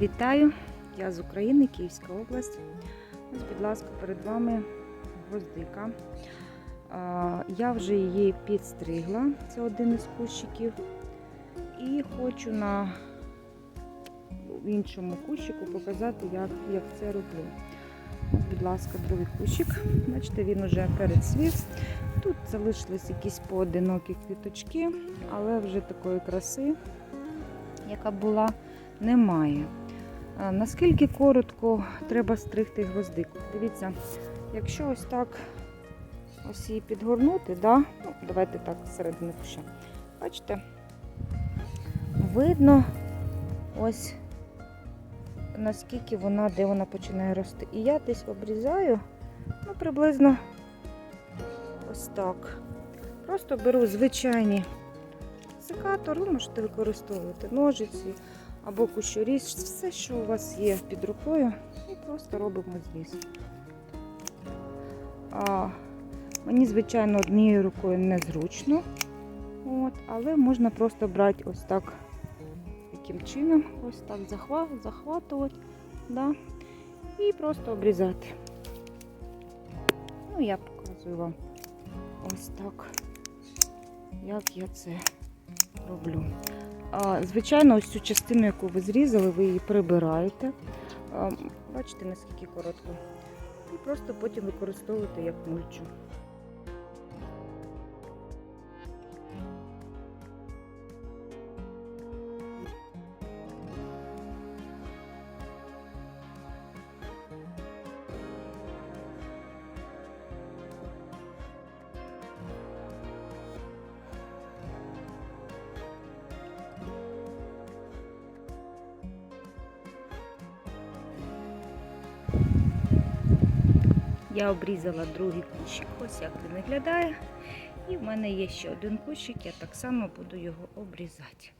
Вітаю! Я з України, Київська область. Ось, будь ласка, перед вами гвоздика. Я вже її підстригла, це один із кущиків. І хочу на іншому кущику показати, як, як це роблю. Ось, будь ласка, другий кущик. Бачите, він вже перецвів. Тут залишились якісь поодинокі квіточки, але вже такої краси, яка була, немає. А Наскільки коротко треба стригти гвоздику? Dивіться, якщо ось так ось її підгорнути, да? ну, давайте так середини куща. Бачите, видно ось наскільки вона, де вона починає рости. І я десь обрізаю, ну, приблизно ось так. Просто беру звичайні секатор, ви можете використовувати ножиці або кущоріз, все, що у вас є під рукою, і просто робимо зріз. А, мені, звичайно, однією рукою незручно, от, але можна просто брати ось так, таким чином, ось так захват, захватувати, да, і просто обрізати. Ну, я показую вам ось так, як я це роблю. Звичайно, ось цю частину, яку ви зрізали, ви її прибираєте. Бачите, наскільки коротко. І просто потім використовуєте як мульчу. Я обрізала другий кущик, ось як він виглядає. І в мене є ще один кущик, я так само буду його обрізати.